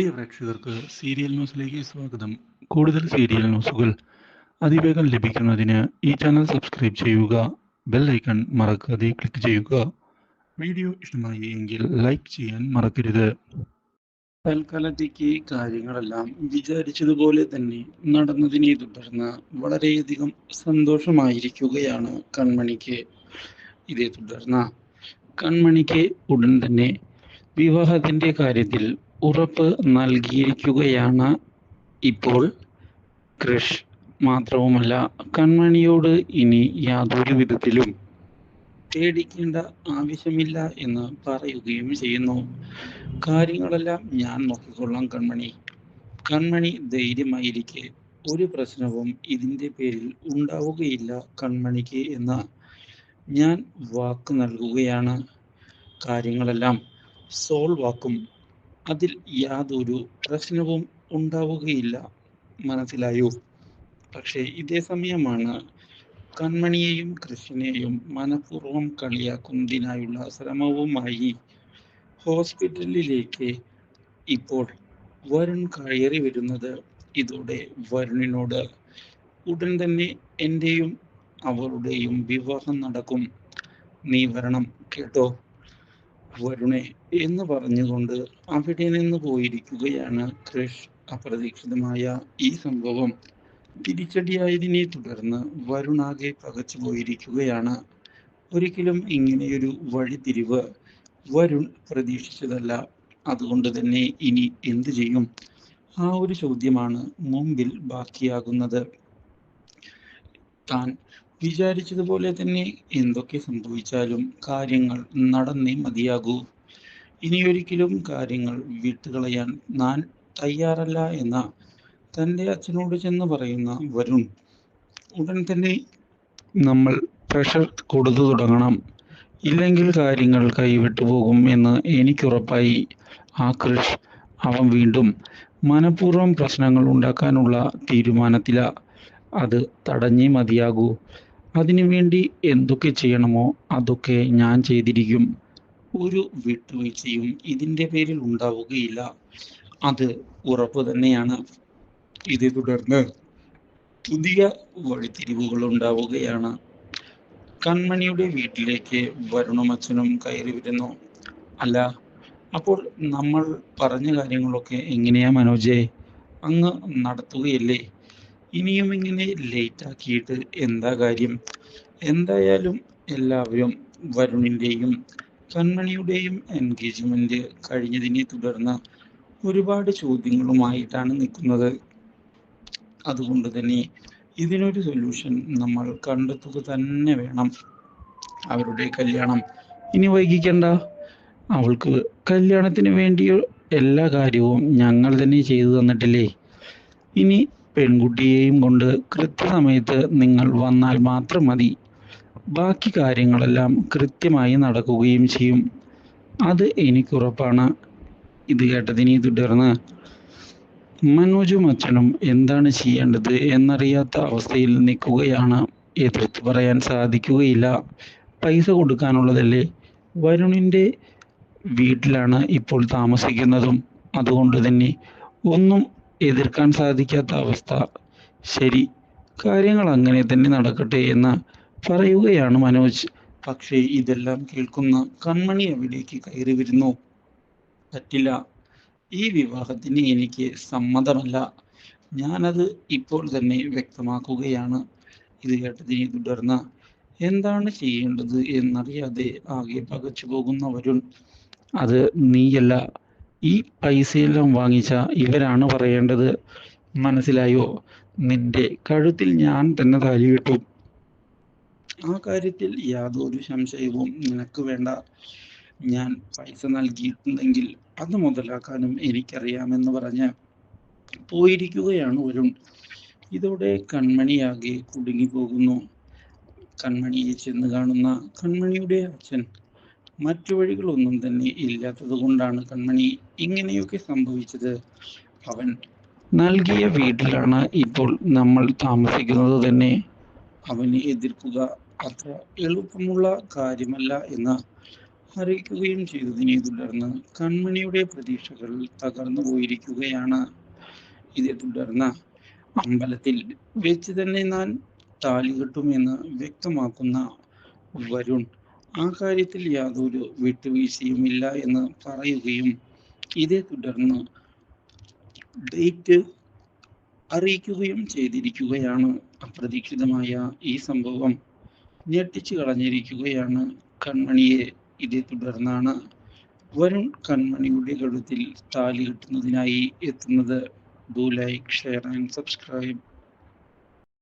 പ്രിയ പ്രേക്ഷകർക്ക് സീരിയൽ ന്യൂസിലേക്ക് സ്വാഗതം. കൂടുതൽ സീരിയൽ ന്യൂസുകൾ അതിവേഗം ലഭിക്കുന്നതിന് ഈ ചാനൽ സബ്സ്ക്രൈബ് ചെയ്യുക ബെൽ ഐക്കൺ മറക്കാതെ ക്ലിക്ക് ചെയ്യുക. വീഡിയോ ഇഷ്ടമായി എങ്കിൽ ലൈക്ക് ചെയ്യാൻ മറക്കരുത്. തൽക്കാലത്തേക്ക് കാര്യങ്ങളെല്ലാം വിചാരിച്ചതുപോലെ തന്നെ നടന്നതിനെ തുടർന്ന് വളരെയധികം സന്തോഷമായിരിക്കുകയാണ് കൺമണിക്ക്. ഇതേ തുടർന്ന് കൺമണിക്ക് ഉടൻ തന്നെ വിവാഹത്തിന്റെ കാര്യത്തിൽ ഉറപ്പ് നൽകിയിരിക്കുകയാണ്. ഇപ്പോൾ കൃഷ് മാത്രവുമല്ല കൺമണിയോട് ഇനി യാതൊരു വിധത്തിലും പേടിക്കേണ്ട ആവശ്യമില്ല എന്ന് പറയുകയും ചെയ്യുന്നു. കാര്യങ്ങളെല്ലാം ഞാൻ നോക്കിക്കൊള്ളാം കൺമണി. കൺമണി ധൈര്യമായിരിക്കെ. ഒരു പ്രശ്നവും ഇതിന്റെ പേരിൽ ഉണ്ടാവുകയില്ല കൺമണിക്ക് എന്ന് ഞാൻ വാക്ക് നൽകുകയാണ്. കാര്യങ്ങളെല്ലാം സോൾവ് ആക്കും അതിൽ യാതൊരു പ്രശ്നവും ഉണ്ടാവുകയില്ല. മനസ്സിലായോ? പക്ഷേ ഇതേ സമയമാണ് കൺമണിയെയും കൃഷ്ണനെയും മനഃപൂർവം കളിയാക്കുന്നതിനായുള്ള ശ്രമവുമായി ഹോസ്പിറ്റലിലേക്ക് ഇപ്പോൾ വരുൺ കയറി വരുന്നത് ഇതോടെ വരുണിനോട് ഉടൻ തന്നെ എന്റെയും അവളുടെയും വിവാഹം നടക്കും. നീ വരണം കേട്ടോ? വരുണെ എന്ന് പറഞ്ഞുകൊണ്ട് അവിടെ നിന്ന് പോയിരിക്കുകയാണ് കൃഷ് അപ്രതീക്ഷിതമായ ഈ സംഭവം. തിരിച്ചടിയായതിനെ തുടർന്ന് വരുണാകെ പകച്ചു പോയിരിക്കുകയാണ്. ഒരിക്കലും ഇങ്ങനെയൊരു വഴിതിരിവ് വരുൺ പ്രതീക്ഷിച്ചതല്ല. അതുകൊണ്ട് തന്നെ ഇനി എന്തു ചെയ്യും? ആ ഒരു ചോദ്യമാണ് മുമ്പിൽ ബാക്കിയാകുന്നത്. താൻ വിചാരിച്ചതുപോലെ തന്നെ എന്തൊക്കെ സംഭവിച്ചാലും കാര്യങ്ങൾ നടന്നേ മതിയാകൂ. ഇനിയൊരിക്കലും കാര്യങ്ങൾ വിട്ടുകളയാൻ ഞാൻ തയ്യാറല്ല എന്ന തന്റെ അച്ഛനോട് ചെന്ന് പറയുന്ന വരുൺ. ഉടൻ തന്നെ നമ്മൾ പ്രഷർ കൊടുത്തു തുടങ്ങണം. ഇല്ലെങ്കിൽ കാര്യങ്ങൾ കൈവിട്ടു പോകും എന്ന് എനിക്കുറപ്പായി. ആ കൃഷ് അവൻ വീണ്ടും മനഃപൂർവം പ്രശ്നങ്ങൾ ഉണ്ടാക്കാനുള്ള തീരുമാനത്തില. അത് തടഞ്ഞേ മതിയാകൂ. അതിനുവേണ്ടി എന്തൊക്കെ ചെയ്യണമോ അതൊക്കെ ഞാൻ ചെയ്തിരിക്കും. ഒരു വിട്ടുവീഴ്ചയും ഇതിന്റെ പേരിൽ ഉണ്ടാവുകയില്ല. അത് ഉറപ്പ് തന്നെയാണ്. ഇതേ തുടർന്ന് പുതിയ വഴിത്തിരിവുകൾ ഉണ്ടാവുകയാണ്. കൺമണിയുടെ വീട്ടിലേക്ക് വരുണും അച്ഛനും കയറി വരുന്നു. അല്ല അപ്പോൾ നമ്മൾ പറഞ്ഞ കാര്യങ്ങളൊക്കെ എങ്ങനെയാ മനോജെ? അങ്ങ് നടത്തുകയല്ലേ? ഇനിയും ഇങ്ങനെ ലേറ്റ് ആക്കിയിട്ട് എന്താ കാര്യം? എന്തായാലും എല്ലാവരും വരുണിന്റെയും കൺമണിയുടെയും എൻഗേജ്മെന്റ് കഴിഞ്ഞതിനെ തുടർന്ന് ഒരുപാട് ചോദ്യങ്ങളുമായിട്ടാണ് നിൽക്കുന്നത്. അതുകൊണ്ട് തന്നെ ഇതിനൊരു സൊല്യൂഷൻ നമ്മൾ കണ്ടെത്തുക തന്നെ വേണം. അവരുടെ കല്യാണം ഇനി വൈകിക്കണ്ട. അവൾക്ക് കല്യാണത്തിന് വേണ്ടി എല്ലാ കാര്യവും ഞങ്ങൾ തന്നെ ചെയ്തു തന്നിട്ടില്ലേ? ഇനി പെൺകുട്ടിയെയും കൊണ്ട് കൃത്യസമയത്ത് നിങ്ങൾ വന്നാൽ മാത്രം മതി. ബാക്കി കാര്യങ്ങളെല്ലാം കൃത്യമായി നടക്കുകയും ചെയ്യും. അത് എനിക്കുറപ്പാണ് ഇത് കേട്ടതിനെ തുടർന്ന് മനോജും അച്ഛനും എന്താണ് ചെയ്യേണ്ടത് എന്നറിയാത്ത അവസ്ഥയിൽ നിൽക്കുകയാണ്. എതിർത്ത് പറയാൻ സാധിക്കുകയില്ല. പൈസ കൊടുക്കാനുള്ളതല്ലേ? വരുണിന്റെ വീട്ടിലാണ് ഇപ്പോൾ താമസിക്കുന്നതും. അതുകൊണ്ട് തന്നെ ഒന്നും എതിർക്കാൻ സാധിക്കാത്ത അവസ്ഥ. ശരി കാര്യങ്ങൾ അങ്ങനെ തന്നെ നടക്കട്ടെ എന്ന് പറയുകയാണ് മനോജ്. പക്ഷേ ഇതെല്ലാം കേൾക്കുന്ന കൺമണി അവിടേക്ക് കയറി വരുന്നു. പറ്റില്ല. ഈ വിവാഹത്തിന് എനിക്ക് സമ്മതമല്ല. ഞാനത് ഇപ്പോൾ തന്നെ വ്യക്തമാക്കുകയാണ്. ഇത് കേട്ടതിനെ തുടർന്ന് എന്താണ് ചെയ്യേണ്ടത്? എന്നറിയാതെ ആകെ പകച്ചു പോകുന്ന വരുൺ അത് നീയല്ല. ഈ പൈസയെല്ലാം വാങ്ങിച്ച ഇവരാണ് പറയേണ്ടത്. മനസ്സിലായോ? നിന്റെ കഴുത്തിൽ ഞാൻ തന്നെ താലി കിട്ടും. ആ കാര്യത്തിൽ യാതൊരു സംശയവും നിനക്ക് വേണ്ട. ഞാൻ പൈസ നൽകിയിട്ടുണ്ടെങ്കിൽ അത് മുതലാക്കാനും എനിക്കറിയാമെന്ന് പറഞ്ഞ് പോയിരിക്കുകയാണ് വരുൺ. ഇതോടെ കൺമണിയാകെ കുടുങ്ങിപ്പോകുന്നു. കൺമണിയെ ചെന്ന് കാണുന്ന കൺമണിയുടെ അച്ഛൻ മറ്റു വഴികളൊന്നും തന്നെ ഇല്ലാത്തത് കൊണ്ടാണ് കൺമണി ഇങ്ങനെയൊക്കെ സംഭവിച്ചത്. അവൻ നൽകിയ വീട്ടിലാണ് ഇപ്പോൾ നമ്മൾ താമസിക്കുന്നത് തന്നെ. അവനെ എതിർക്കുക അത്ര എളുപ്പമുള്ള കാര്യമല്ല എന്ന് അറിയിക്കുകയും ചെയ്തതിനെ തുടർന്ന് കൺമണിയുടെ പ്രതീക്ഷകൾ തകർന്നു പോയിരിക്കുകയാണ്. ഇതേ തുടർന്ന് അമ്പലത്തിൽ വെച്ച് തന്നെ ഞാൻ താലികെട്ടുമെന്ന് വ്യക്തമാക്കുന്ന വരുൺ ആ കാര്യത്തിൽ യാതൊരു വിട്ടുവീഴ്ചയുമില്ല എന്ന് പറയുകയും ഇതേ തുടർന്ന് ഡേറ്റ് അറിയിക്കുകയും ചെയ്തിരിക്കുകയാണ്. അപ്രതീക്ഷിതമായ ഈ സംഭവം ഞെട്ടിച്ചു കളഞ്ഞിരിക്കുകയാണ് കൺമണിയെ. ഇതേ തുടർന്നാണ് വരുൺ കൺമണിയുടെ കഴുത്തിൽ താലി കെട്ടുന്നതിനായി എത്തുന്നത്. Do like share and subscribe